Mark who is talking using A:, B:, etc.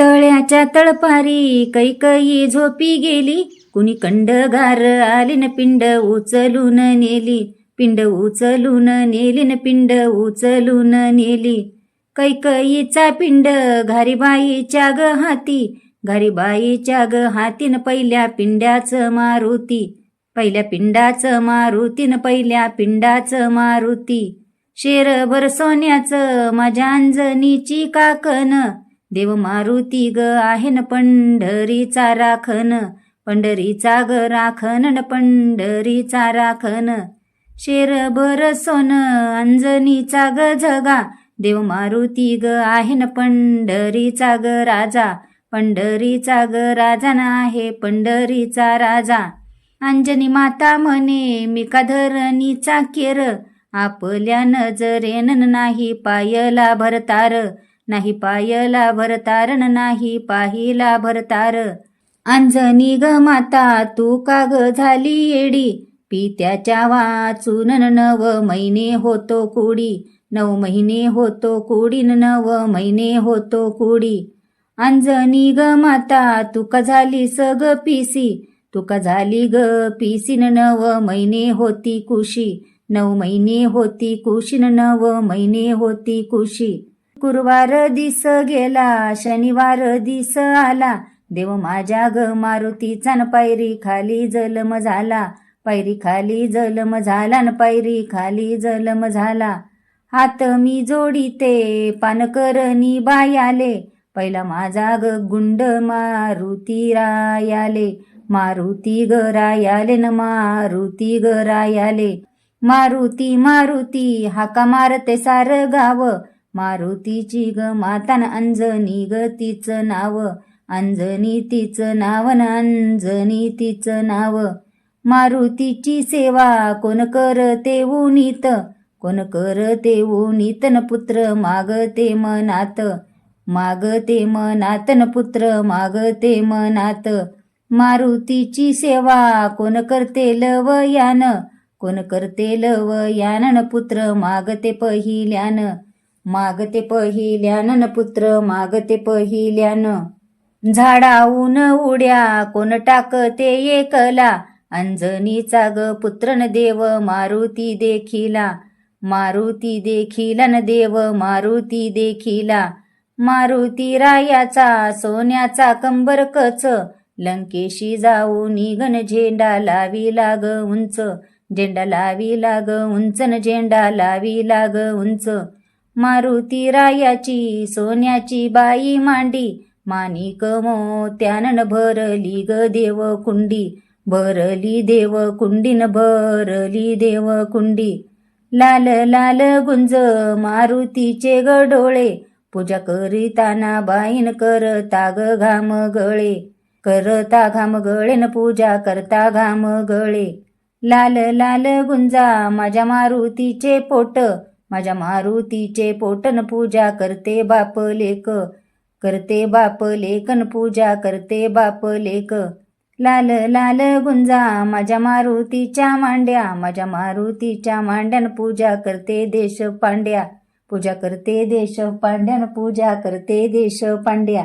A: तळ्याच्या तळपारी कैकई झोपी गेली. कुणी कंडगार आली न पिंड उचलून नेली. पिंड उचलून नेली न पिंड उचलून नेली. कैकईचा पिंड घारीबाईच्या ग हाती. घारीबाईच्या ग हातीन पहिल्या पिंड्याचं मारुती. पहिल्या पिंडाचं मारुतीन पहिल्या पिंडाचं मारुती. शेरभर सोन्याचं माझ्या अंजनीची काकन देव मारुती ग आहे न पंढरीचा राखन पंढरीचा ग राखन न पंढरीचा राखण. शेरभर सोन अंजनीचा ग झगा देव मारुती ग आहे न पंढरीचा ग राजा. पंढरीचा ग राजा ना आहे पंढरीचा राजा. अंजनी माता म्हणे मी का धरणीचा केर? आपल्या नजरेन नाही पायला भरतार. नाही पायला भरतारण नाही पाहिला भरतार. अंजनी ग माता तू का ग झाली येडी? पित्याच्या वाचून नव महिने होतो कुडी. नऊ महिने होतो कुडी नव महिने होतो कुडी. अंजनी ग माता तुका झाली सग पिसी? तुका झाली ग पिसीन नव महिने होती कुशी? नऊ महिने होती कुशीन नव महिने होती कुशी? गुरुवार दिस गेला शनिवार दिस आला. देव माझ्या ग मारुतीचा न पायरी खाली जलम झाला. पायरी खाली जलम झाला न पायरी खाली जलम झाला. हात मी जोडीते पानकरणी बायाले. पहिला माझा ग गुंड मारुती रायाले. मारुती ग रायाले न मारुती ग रायाले. मारुती मारुती हाका मारते सार गाव. मारुतीची ग मातान अंजनी ग तिचं नाव. अंजनी तिचं नाव न अंजनी तिचं नाव. मारुतीची सेवा कोण करते उनीत? कोण करते उनीत न पुत्र मागते मनात? मागते मनात न पुत्र मागते मनात. मारुतीची सेवा कोण करते लवयान? कोण करते लवयान न पुत्र मागते पहिल्यान? मागते पहिल्यान न पुत्र मागते पहिल्यान. झाडाऊन उड्या कोण टाकते एकला अंजनीचा ग पुत्र न देव मारुती देखिला. मारुती देखिला न देव मारुती देखिला. मारुती रायाचा सोन्याचा कंबर कच. लंकेशी जाऊ निघन झेंडा लावी लाग उंच. झेंडा लावी लाग उंच न झेंडा लावी लाग उंच. मारुती रायाची सोन्याची बाई मांडी. माणिक मोत्यान भरली ग देव कुंडी भरली देव कुंडीन भरली देव कुंडी लाल लाल गुंज मारुतीचे ग डोळे. पूजा करीताना बाईन करता ग घाम गळे. करता घाम गळेन पूजा करता घाम गळे. लाल लाल गुंजा माझ्या मारुतीचे पोट. माझ्या मारुतीचे पोटन पूजा करते बाप लेक. करते बाप लेकन पूजा करते बाप लेक. लाल लाल गुंजा माझ्या मारुतीच्या मांड्या. माझ्या मारुतीच्या मांड्यान पूजा करते देश पांड्या पूजा करते देश पांड्यान पूजा करते देश पांड्या